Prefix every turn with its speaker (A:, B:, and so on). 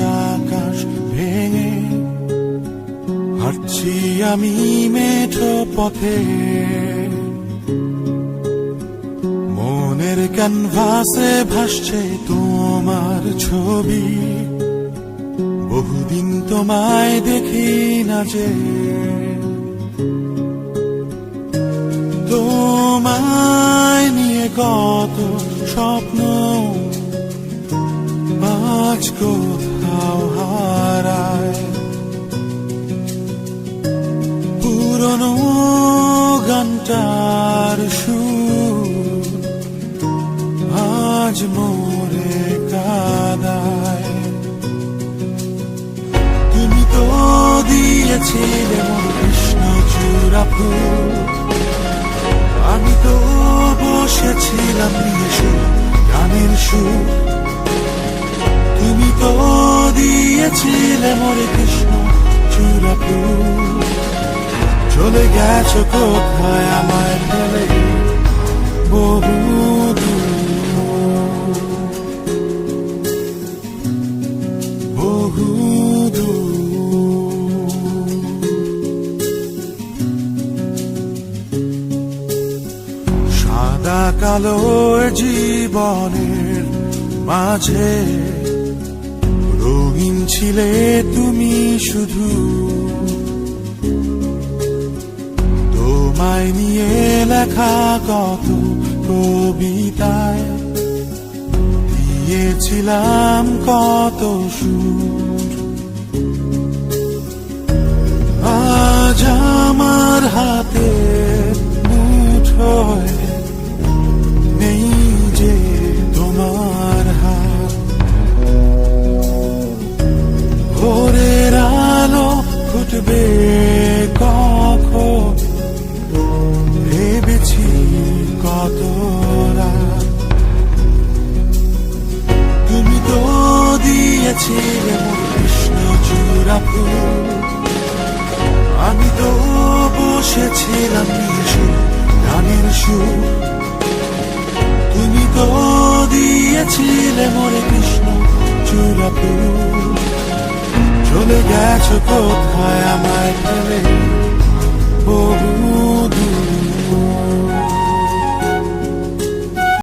A: আকাশ ভেঙে। হাঁটছি আমি মেঠো পথে। মনের ক্যানভাসে ভাসছে তোমার ছবি। বহুদিন তোমায় দেখি না যে। তোমায় নিয়ে কত স্বপ্ন আজ কোথাও হারায় পুরনো গানটার সুর আজ মোরে কাদায় তুমি তো দিয়েছিলে মোর কৃষ্ণ চূড়া আমি তো বসেছিলাম নিয়ে সুর গানের সুর দিয়েছিলে মোরে কৃষ্ণ চূড়া চলে গেছো কোথায় আমায় ফেলে বহু কালো জীবনের মাঝে ছিলে তুমি শুধু। তোমায় নিয়ে লেখা কত কবিতায় দিয়েছিলাম কত সুর। মোর কৃষ্ণ চূড়া ফুল আমি তো বসেছিলাম গানের সুর। তুমি তো দিয়েছিলে মরে কৃষ্ণ চূড়া ফুল চলে গেছো কোথায় আমায়